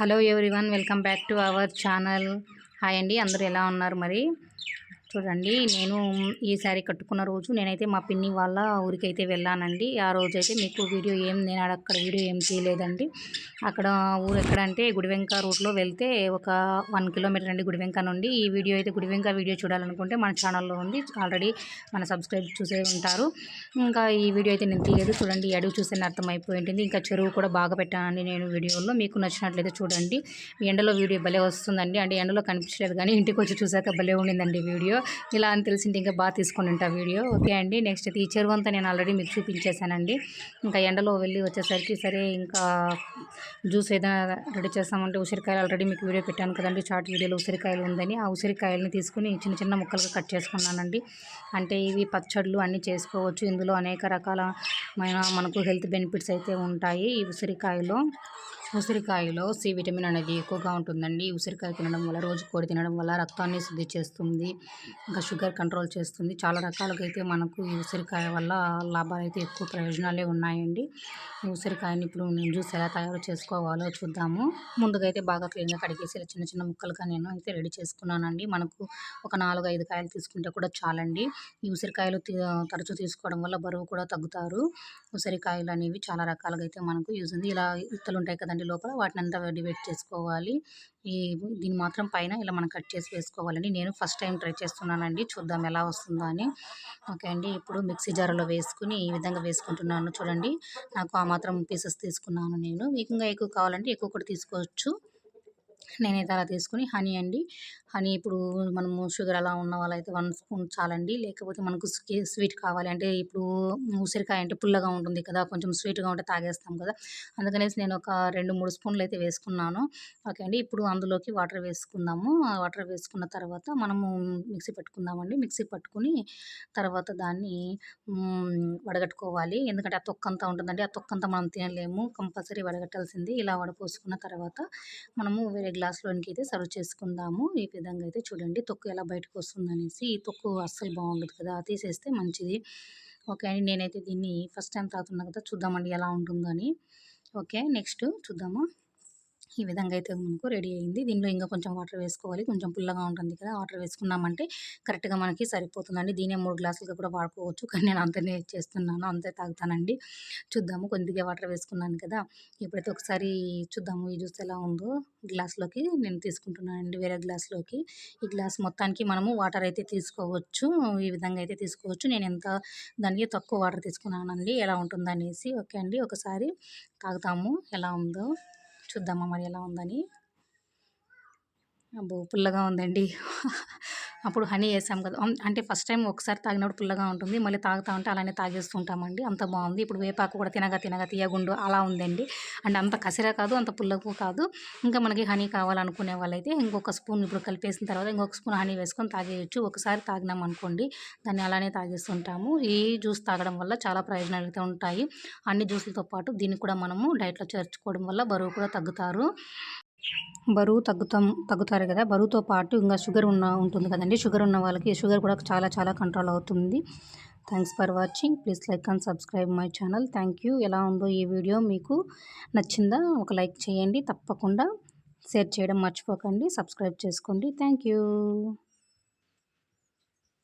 Hello everyone welcome back to our channel. Hi అండి అందరూ ఎలా ఉన్నారు మరి? చూడండి నేను ఈ శారీ కట్టుకున్న రోజు నేనైతే మా పిన్ని వాళ్ళ ఊరికైతే వెళ్ళానండి. ఆ రోజు అయితే మీకు వీడియో ఏం నేను అక్కడ వీడియో ఏం తీయలేదండి. అక్కడ ఊరు ఎక్కడంటే గుడివెంక రూట్లో వెళ్తే ఒక వన్ కిలోమీటర్ అండి గుడివెంక నుండి. ఈ వీడియో అయితే గుడివెంక వీడియో చూడాలనుకుంటే మన ఛానల్లో ఉంది. ఆల్రెడీ మన సబ్స్క్రైబ్ చూసే ఉంటారు. ఇంకా ఈ వీడియో అయితే నేను తీయలేదు. చూడండి ఈ అడుగు చూస్తే అర్థమైపోయింది ఇంకా చెరువు కూడా బాగా పెట్టానండి నేను వీడియోలో. మీకు నచ్చినట్లయితే చూడండి. ఎండలో వీడియో భలే వస్తుందండి. అంటే ఎండలో కనిపించలేదు కానీ ఇంటికి వచ్చి చూసాక భలే ఉండిందండి వీడియో. ఇలా అని తెలిసింటే ఇంకా బాగా తీసుకొని ఉంటా వీడియో. ఓకే అండి నెక్స్ట్ అయితే ఈ చెరువు అంతా నేను ఆల్రెడీ మీకు చూపించేశానండి. ఇంకా ఎండలో వెళ్ళి వచ్చేసరికి సరే ఇంకా జ్యూస్ ఏదైనా రెడీ చేస్తామంటే ఉసిరికాయలు ఆల్రెడీ మీకు వీడియో పెట్టాను కదండి షార్ట్ వీడియోలో ఉసిరికాయలు ఉందని. ఆ ఉసిరికాయలని తీసుకుని చిన్న చిన్న ముక్కలుగా కట్ చేసుకున్నానండి. అంటే ఇవి పచ్చళ్ళు అన్నీ చేసుకోవచ్చు. ఇందులో అనేక రకాలమైన మనకు హెల్త్ బెనిఫిట్స్ అయితే ఉంటాయి ఈ ఉసిరికాయలో. ఉసిరికాయలో సి విటమిన్ అనేది ఎక్కువగా ఉంటుందండి. ఉసిరికాయ తినడం వల్ల రోజు కోడి తినడం వల్ల రక్తాన్ని శుద్ధి చేస్తుంది ఇంకా షుగర్ కంట్రోల్ చేస్తుంది. చాలా రకాలుగా అయితే మనకు ఈ ఉసిరికాయ వల్ల లాభాలు అయితే ఎక్కువ ప్రయోజనాలే ఉన్నాయండి. ఈ ఉసిరికాయని ఇప్పుడు నేను జ్యూస్ ఎలా తయారు చేసుకోవాలో చూద్దాము. ముందుగా అయితే బాగా క్లీన్గా కడిగేసి చిన్న చిన్న ముక్కలుగా నేను అయితే రెడీ చేసుకున్నానండి. మనకు ఒక నాలుగు ఐదు కాయలు తీసుకుంటే కూడా చాలండి. ఈ ఉసిరికాయలు తరచూ తీసుకోవడం వల్ల బరువు కూడా తగ్గుతారు. ఉసిరికాయలు అనేవి చాలా రకాలుగా అయితే మనకు యూజ్ ఉంది. ఇలా ఇత్తలు ఉంటాయి కదండి దాని లోపల వాటిని అంతా డివైడ్ చేసుకోవాలి. ఈ దీన్ని మాత్రం పైన ఇలా మనం కట్ చేసి వేసుకోవాలండి. నేను ఫస్ట్ టైం ట్రై చేస్తున్నానండి. చూద్దాం ఎలా వస్తుందో అని. ఓకే అండి. ఇప్పుడు మిక్సీ జార్లో వేసుకుని ఈ విధంగా వేసుకుంటున్నాను. చూడండి. నాకు ఆ మాత్రం పీసెస్ తీసుకున్నాను నేను. మీకు ఇంకా ఎక్కువ కావాలంటే ఎక్కువ కూడా తీసుకోవచ్చు. నేనైతే అలా తీసుకుని హనీ అండి. హనీ ఇప్పుడు మనము షుగర్ అలా ఉన్న వాళ్ళైతే వన్ స్పూన్ చాలండి. లేకపోతే మనకు స్వీట్ కావాలి అంటే ఇప్పుడు ఉసిరికాయ అంటే పుల్లగా ఉంటుంది కదా కొంచెం స్వీట్గా ఉంటే తాగేస్తాం కదా. అందుకనేసి నేను ఒక రెండు మూడు స్పూన్లు అయితే వేసుకున్నాను. ఓకే అండి. ఇప్పుడు అందులోకి వాటర్ వేసుకుందాము. వాటర్ వేసుకున్న తర్వాత మనము మిక్సీ పట్టుకుందామండి. మిక్సీ పట్టుకుని తర్వాత దాన్ని వడగట్టుకోవాలి. ఎందుకంటే ఆ తొక్కంతా ఉంటుందండి. ఆ తొక్కంతా మనం తినలేము. కంపల్సరీ వడగట్టాల్సింది. ఇలా వడపోసుకున్న తర్వాత మనము వేరే గ్లాస్లోనికి అయితే సర్వ్ చేసుకుందాము. ఈ విధంగా అయితే చూడండి తొక్కు ఎలా బయటకు వస్తుందనేసి ఈ తొక్కు అస్సలు బాగుండదు కదా తీసేస్తే మంచిది. ఓకే అండి నేనైతే దీన్ని ఫస్ట్ టైం తాగుతున్నా కదా చూద్దామండి ఎలా ఉంటుందని. ఓకే నెక్స్ట్ చూద్దాము? ఈ విధంగా అయితే మనకు రెడీ అయింది. దీనిలో ఇంకా కొంచెం వాటర్ వేసుకోవాలి. కొంచెం పుల్లగా ఉంటుంది కదా వాటర్ వేసుకున్నామంటే కరెక్ట్గా మనకి సరిపోతుందండి. దీనే మూడు గ్లాసులుగా కూడా వాడుకోవచ్చు. కానీ నేను అంతనే చేస్తున్నాను. అంతే తాగుతానండి. చూద్దాము. కొద్దిగా వాటర్ వేసుకున్నాను కదా. ఇప్పుడైతే ఒకసారి చూద్దాము ఈ జ్యూస్ ఎలా ఉందో గ్లాస్లోకి నేను తీసుకుంటున్నానండి. వేరే గ్లాస్లోకి. ఈ గ్లాస్ మొత్తానికి మనము వాటర్ అయితే తీసుకోవచ్చు. ఈ విధంగా అయితే తీసుకోవచ్చు. నేను ఎంత దానికి తక్కువ వాటర్ తీసుకున్నానండి ఎలా ఉంటుందనేసి. ఓకే అండి. ఒకసారి తాగుతాము. ఎలా ఉందో. చూద్దామా మరి ఎలా ఉందని. అబ్బో! పుల్లగా ఉందండి. అప్పుడు హనీ వేసాం కదా! అంటే ఫస్ట్ టైం ఒకసారి తాగినప్పుడు పుల్లగా ఉంటుంది. మళ్ళీ తాగుతా ఉంటే అలానే తాగేస్తుంటామండి. అంత బాగుంది. ఇప్పుడు వేపాకు కూడా తినగా తినగా తీయగుండు అలా ఉందండి. అంటే అంత కసిరా కాదు అంత పుల్లకు కాదు. ఇంకా మనకి హనీ కావాలనుకునే వాళ్ళైతే ఇంకొక స్పూన్ ఇప్పుడు కలిపేసిన తర్వాత ఇంకొక స్పూన్ హనీ వేసుకొని తాగేయచ్చు. ఒకసారి తాగినాం అనుకోండి దాన్ని అలానే తాగేస్తుంటాము. ఈ జ్యూస్ తాగడం వల్ల చాలా ప్రయోజనాలు అయితే ఉంటాయి. అన్ని జ్యూసులతో పాటు దీన్ని కూడా మనము డైట్లో చేర్చుకోవడం వల్ల బరువు కూడా తగ్గుతారు. బరువు తగ్గుతాం తగ్గుతారు కదా. బరువుతో పాటు ఇంకా షుగర్ ఉన్న ఉంటుంది కదండి. షుగర్ ఉన్న వాళ్ళకి షుగర్ కూడా చాలా చాలా కంట్రోల్ అవుతుంది. Thanks for watching please like and subscribe my channel thank you ఎలా ఉందో ఈ వీడియో మీకు నచ్చిందా ఒక లైక్ చేయండి. తప్పకుండా షేర్ చేయడం మర్చిపోకండి. సబ్స్క్రైబ్ చేసుకోండి. Thank you